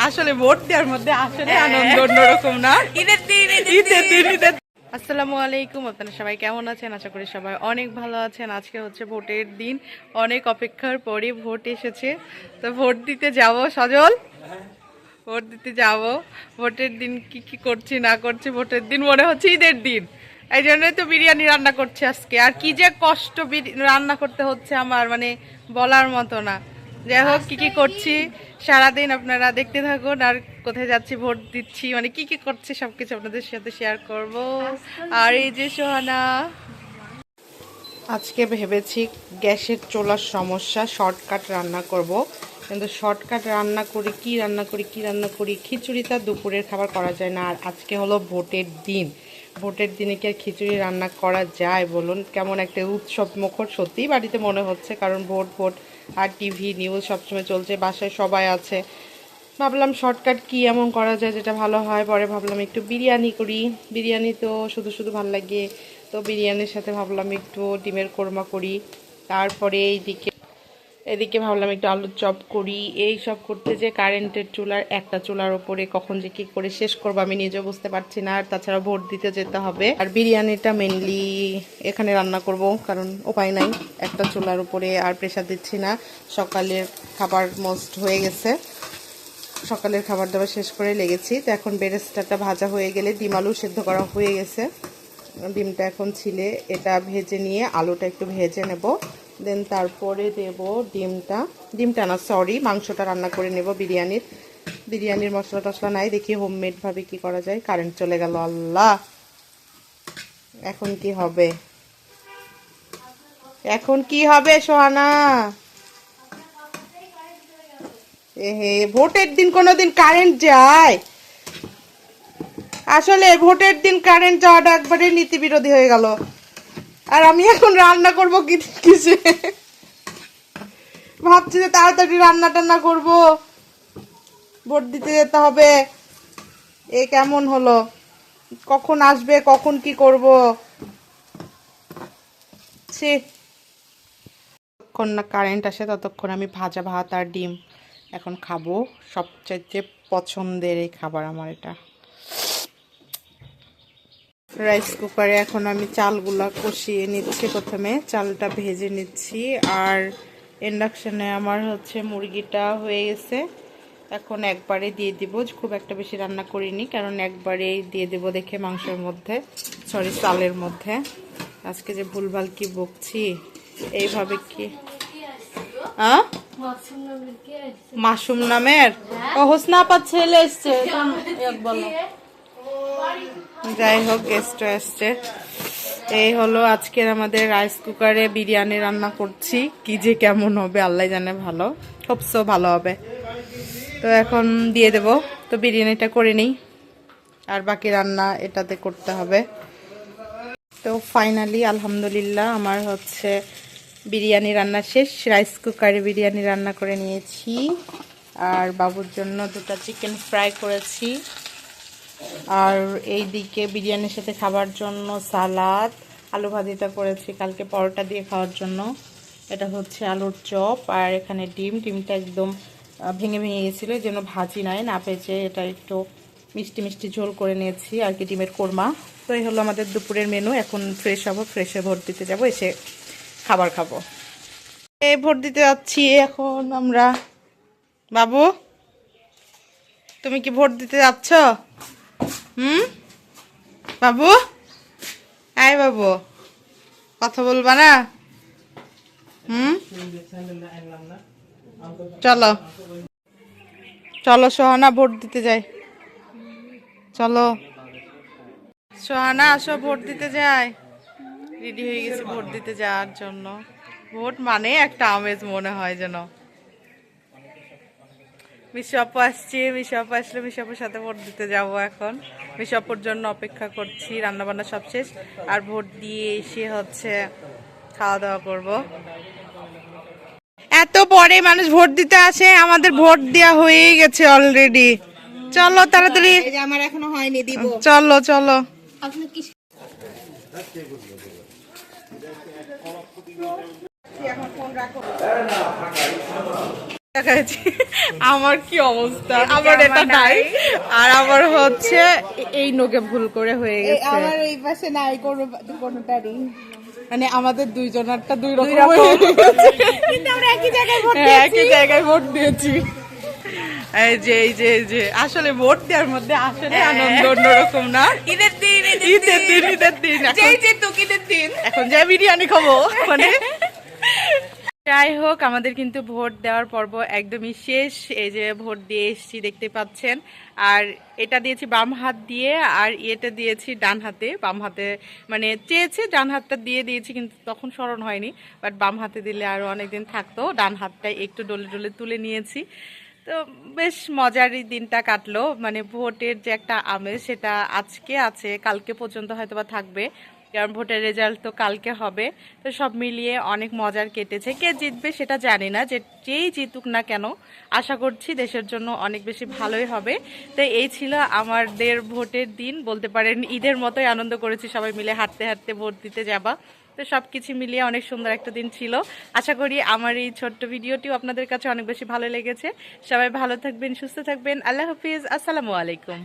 আসলে ভোট দেওয়ার মধ্যে আসলে আনন্দ অন্যরকম না। ঈদের দিন ঈদের দিন ঈদের আসসালামু আলাইকুম আপনারা সবাই কেমন আছেন? আশা করি সবাই অনেক ভালো আছেন। আজকে হচ্ছে ভোটের দিন অনেক অপেক্ষার পরে ভোট এসেছে। তো ভোট দিতে যাব সজল? ভোট দিতে যাব। ভোটের দিন কি কি করছি না করছি ভোটের দিন? মনে হচ্ছে ঈদের দিন। এই জন্যই তো বিরিয়ানি রান্না করছি আজকে। আর কি যে কষ্ট বিরি- রান্না করতে হচ্ছে আমার মানে বলার মতো না। যাই হোক, কি কি করছি? সারাদিন আপনারা দেখতে থাকুন আর কোথায় যাচ্ছি, ভোট দিচ্ছি মানে কি কি করছি, সবকিছু আপনাদের সাথে শেয়ার করব। আর এই যে সোহানা। আজকে ভেবেছি গ্যাসের চোলার সমস্যা শর্টকাট রান্না করব। কিন্তু শর্টকাট রান্না করি, কি রান্না করি, কি রান্না করি, খিচুড়ি খিচুড়িটা দুপুরের খাবার করা যায় না। আর আজকে হলো ভোটের দিন। ভোটের দিনে কি আর খিচুড়ি রান্না করা যায় বলুন? কেমন একটা উৎসব মুখর সত্যিই বাড়িতে মনে হচ্ছে, কারণ ভোট ভোট। আর টিভি নিউজ সবসময় চলছে, বাসায় সবাই আছে। ভাবলাম শর্টকাট কি এমন করা যায় যেটা ভালো হয়? পরে ভাবলাম একটু বিরিয়ানি করি। বিরিয়ানি তো শুধু শুধু ভালো লাগে। তো বিরিয়ানির সাথে ভাবলাম একটু ডিমের কোরমা করি। তারপরে এইদিকে এদিকে ভাবলাম একটু আলুর চপ করি, এই সব করতে যে কারেন্টের চুলার, একটা চুলার ওপরে কখন যে কি করে শেষ করব আমি নিজেও বুঝতে পারছি না, আর তাছাড়া ভোট দিতে যেতে হবে। আর বিরিয়ানিটা মেনলি এখানে রান্না করব, কারণ উপায় নাই, একটা চুলার উপরে আর প্রেশার দিচ্ছি না। সকালের খাবার মোস্ট হয়ে গেছে। সকালের খাবার দাবার শেষ করে লেগেছি। তো এখন বেরেস্তাটা ভাজা হয়ে গেলে ডিম আলু সেদ্ধ করা হয়ে গেছে। ডিমটা এখন ছিলে, এটা ভেজে নিয়ে আলুটা একটু ভেজে নেব। দেন তারপরে দেব ডিমটা। ডিমটা না সরি মাংসটা রান্না করে নেব বিরিয়ানির। বিরিয়ানির মশলা টশলা নাই, দেখি হোমমেড ভাবে কি করা যায়। কারেন্ট চলে গেল, আল্লাহ! এখন কি হবে? এখন কি হবে, সোহানা? এহে ভোটের দিন কোনোদিন কারেন্ট যায়। আসলে ভোটের দিন কারেন্ট যাওয়াটা একবারে নীতি বিরোধী হয়ে গেল। আর আমি এখন রান্না করব কি কিসে ভাবছি যে তাড়াতাড়ি রান্না টান্না করব। ভোট দিতে যেতে হবে। এ কেমন হলো? কখন আসবে? কখন কি করব? সে যতক্ষণ না কারেন্ট আসে, ততক্ষণ আমি ভাজা ভাত আর ডিম এখন খাব। সবচাইতে পছন্দের এই খাবার আমার এটা। রাইস কুকারে এখন আমি চালগুলা কষিয়ে নিচ্ছি প্রথমে। চালটা ভেজে নিচ্ছি। আর ইন্ডাকশনে আমার হচ্ছে মুরগিটা হয়ে গেছে। এখন একবারে দিয়ে দিব। খুব একটা বেশি রান্না করিনি কারণ একবারেই দিয়ে দেব দেখে মাংসের মধ্যে। সরি চালের মধ্যে। আজকে যে ভুলভাল কি বকছি এইভাবে কি? হ্যাঁ মাসুম নামের? ও হোসনা আপার ছেলে এসছে। বলো। যাই হোক গেস্ট এসছে এই হলো আজকের আমাদের রাইস কুকারে বিরিয়ানি রান্না করছি। কি যে কেমন হবে, আল্লাহ জানে ভালো। খুব সো ভালো হবে। তো এখন দিয়ে দেব। তো বিরিয়ানিটা করে নিই। আর বাকি রান্না এটাতে করতে হবে। তো ফাইনালি আলহামদুলিল্লাহ, আমার হচ্ছে বিরিয়ানি রান্না শেষ। রাইস কুকারে বিরিয়ানি রান্না করে নিয়েছি। আর বাবুর জন্য দুটো চিকেন ফ্রাই করেছি। আর এই দিকে বিরিয়ানির সাথে খাবার জন্য সালাদ, আলু ভাজিটা করেছি কালকে পরোটা দিয়ে খাওয়ার জন্য। এটা হচ্ছে আলুর চপ আর এখানে ডিম। ডিমটা একদম ভেঙে ভেঙে গেছিল, এই জন্য ভাজি নাই, না পেঁচে এটা একটু মিষ্টি মিষ্টি ঝোল করে নিয়েছি আর কি ডিমের কোরমা। তো এই হলো আমাদের দুপুরের মেনু, এখন ফ্রেশ হব, ফ্রেশে ভোট দিতে যাব, এসে খাবার খাব। এই ভোট দিতে যাচ্ছি, এখন আমরা। বাবু, তুমি কি ভোট দিতে যাচ্ছ? হুম? বাবু? আয় বাবু, কথা বলবা না? হুম? চলো। চলো, সোহানা, ভোট দিতে যাই। চলো। সোহানা, আসো, ভোট দিতে যাই। রেডি হয়ে গেছে ভোট দিতে যাওয়ার জন্য। ভোট মানে একটা আমেজ মনে হয় যেন। মিশাপু আসছে মিশাপু আসলে মিশাপুর সাথে ভোট দিতে যাব এখন। মিশাপুর জন্য অপেক্ষা করছি রান্না বান্না সব শেষ। আর ভোট দিয়ে এসে হচ্ছে খাওয়া দাওয়া করব। এত পরে মানুষ ভোট দিতে আসে আমাদের ভোট দেওয়া হয়েই গেছে অলরেডি চলো তাড়াতাড়ি। আমার এখনও হয়নি দিব। চলো চলো। আপনি কি আমার কি অবস্থা? আমার এটা নাই। আর আমার হচ্ছে এই নোকে ভুল করে হয়ে গেছে। আমার এই পাশে নাই কোনো কোনোটারই মানে আমাদের দুইজনেরটা দুই রকম। হয়ে। কিন্তু আমরা একই জায়গায় ভোট হ্যাঁ, একই জায়গায় ভোট দিয়েছি। এই যে এই যে যে আসলে ভোট দেওয়ার মধ্যে আসলে আনন্দ অন্যরকম না। ঈদের দিন ঈদের দিন ঈদের দিন। এখন যে বিরিয়ানি খাব মানে যাই হোক, আমাদের কিন্তু ভোট দেওয়ার পর্ব একদমই শেষ। এই যে ভোট দিয়ে এসছি, দেখতে পাচ্ছেন। আর এটা দিয়েছি বাম হাত দিয়ে, আর এটা দিয়েছি ডান হাতে। বাম হাতে মানে চেয়েছে, ডান হাতটা দিয়ে দিয়েছি, কিন্তু তখন স্মরণ হয়নি। বাট বাম হাতে দিলে আরও অনেকদিন থাকতো। ডান হাতটা একটু ডলে ডলে তুলে নিয়েছি। তো বেশ মজারই দিনটা কাটলো। মানে ভোটের যে একটা আমেজ, সেটা আজকে আছে, কালকে পর্যন্ত হয়তো বা থাকবে। কারণ ভোটের রেজাল্ট তো কালকে হবে। তো সব মিলিয়ে অনেক মজার কেটেছে। কে জিতবে সেটা জানি না, যে যেই জিতুক না কেন, আশা করছি দেশের জন্য অনেক বেশি ভালোই হবে। তো এই ছিল আমাদের ভোটের দিন। বলতে পারেন ঈদের মতোই আনন্দ করেছি, সবাই মিলে হাঁটতে হাঁটতে ভোট দিতে যাবা। তো সব কিছু মিলিয়ে অনেক সুন্দর একটা দিন ছিল। আশা করি আমার এই ছোট্ট ভিডিওটিও আপনাদের কাছে অনেক বেশি ভালো লেগেছে। সবাই ভালো থাকবেন, সুস্থ থাকবেন। আল্লাহ হাফিজ। আসসালামু আলাইকুম।